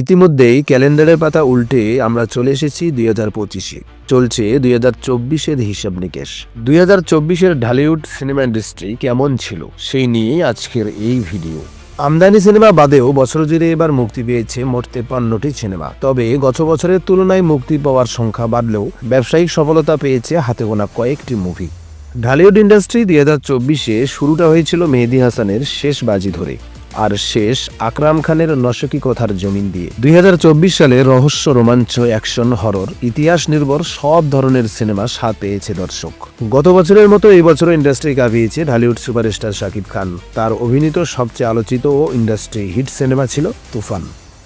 ইতিমধ্যেই ক্যালেন্ডারের পাতা উল্টে আমরা চলে এসেছি দুই হাজার পঁচিশে। চলছে দুই হাজার চব্বিশের হিসাব নিকেশ। দুই হাজার চব্বিশের ঢালিউড সিনেমা ইন্ডাস্ট্রি কেমন ছিল? সেই নিয়েই আজকের এই ভিডিও। আমদানি সিনেমা বাদেও বছর জুড়ে এবার মুক্তি পেয়েছে মোট তেপান্নটি সিনেমা। তবে গত বছরের তুলনায় মুক্তি পাওয়ার সংখ্যা বাড়লেও ব্যবসায়িক সফলতা পেয়েছে হাতে গোনা কয়েকটি মুভি। ঢালিউড ইন্ডাস্ট্রি দুই হাজার চব্বিশে শুরুটা হয়েছিল মেহেদি হাসানের শেষ বাজি ধরে। আর শেষ আকরাম খানের নশকি কথার জমিন দিয়ে। দুই হাজার চব্বিশ সালে রহস্য রোমাঞ্চ, অ্যাকশন, হরর, ইতিহাস নির্ভর সব ধরনের সিনেমা স্বাদ পেয়েছে দর্শক। গত বছরের মতো এই বছরও ইন্ডাস্ট্রি কাঁপিয়েছে ঢালিউড সুপারস্টার শাকিব খান। তার অভিনীত সবচেয়ে আলোচিত ও ইন্ডাস্ট্রি হিট সিনেমা ছিল তুফান।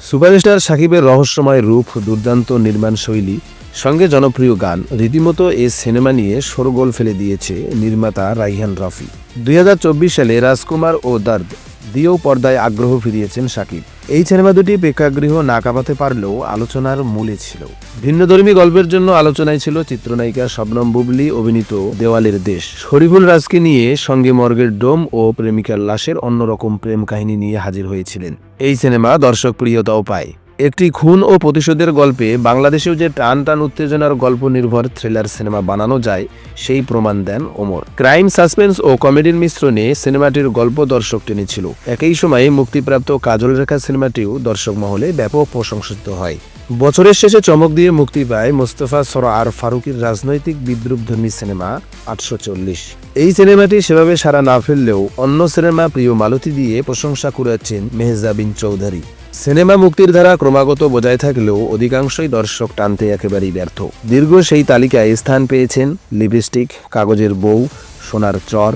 সুপারস্টার শাকিবের রহস্যময় রূপ, দুর্দান্ত নির্মাণ শৈলী, সঙ্গে জনপ্রিয় গান, রীতিমতো এ সিনেমা নিয়ে শোরগোল ফেলে দিয়েছে নির্মাতা রাইহান রফি। দুই হাজার চব্বিশ সালে রাজকুমার ও দর্দ দিয়েও পর্দায় আগ্রহ ফিরিয়েছেন শাকিব। এই সিনেমা দুটি প্রেক্ষাগৃহ না কাঁপাতে পারলেও আলোচনার মূলে ছিল। ভিন্নধর্মী গল্পের জন্য আলোচনায় ছিল চিত্রনায়িকা শবনম বুবলি, অভিনীত দেওয়ালের দেশ। শরীফুল রাজকে নিয়ে সঙ্গে মর্গের ডোম ও প্রেমিকার লাশের অন্যরকম প্রেম কাহিনী নিয়ে হাজির হয়েছিলেন। এই সিনেমা দর্শক প্রিয়তাও পায়। একটি খুন ও প্রতিশোধের গল্পে বাংলাদেশেও যে টান টান উত্তেজনার গল্প নির্ভর থ্রিলার সিনেমা বানানো যায়, সেই প্রমাণ দেন ওমর। ক্রাইম, সাসপেন্স ও কমেডির মিশ্রণে সিনেমাটির গল্প দর্শক টেনেছিল। একই সময়ে মুক্তিপ্রাপ্ত কাজল রেখা সিনেমাটিও দর্শক মহলে ব্যাপক প্রশংসিত হয়। বছরের শেষে চমক দিয়ে মুক্তি পায় মোস্তফা সরোয়ার ফারুকির রাজনৈতিক বিদ্রুপধর্মী সিনেমা আটশো চল্লিশ। এই সিনেমাটি সেভাবে সারা না ফেললেও অন্য সিনেমা প্রিয় মালতী দিয়ে প্রশংসা করেছেন মেহজাবিন চৌধুরী। সিনেমা মুক্তির ধারা ক্রমাগত বজায় থাকলেও অধিকাংশই দর্শক টানতে একেবারেই ব্যর্থ। দীর্ঘ সেই তালিকায় স্থান পেয়েছেন লিপস্টিক, কাগজের বউ, সোনার চর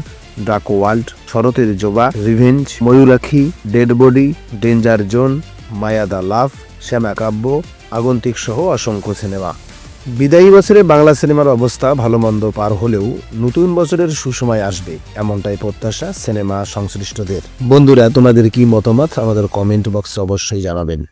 ডাকো ওয়ার্ল্ড শরতের জোবা, revenge, Mayurakshi, dead body, danger zone মায়াদা love Shyama Kabya Agantuk সহ অসংখ্য সিনেমা। বিদায়ী বছরে বাংলা সিনেমার অবস্থা ভালো মন্দ পার হলেও নতুন বছরের সুসময় আসবে এমনটাই প্রত্যাশা সিনেমা সংশ্লিষ্টদের। বন্ধুরা, তোমাদের কি মতামত? আমাদের কমেন্ট বক্সে অবশ্যই জানাবেন।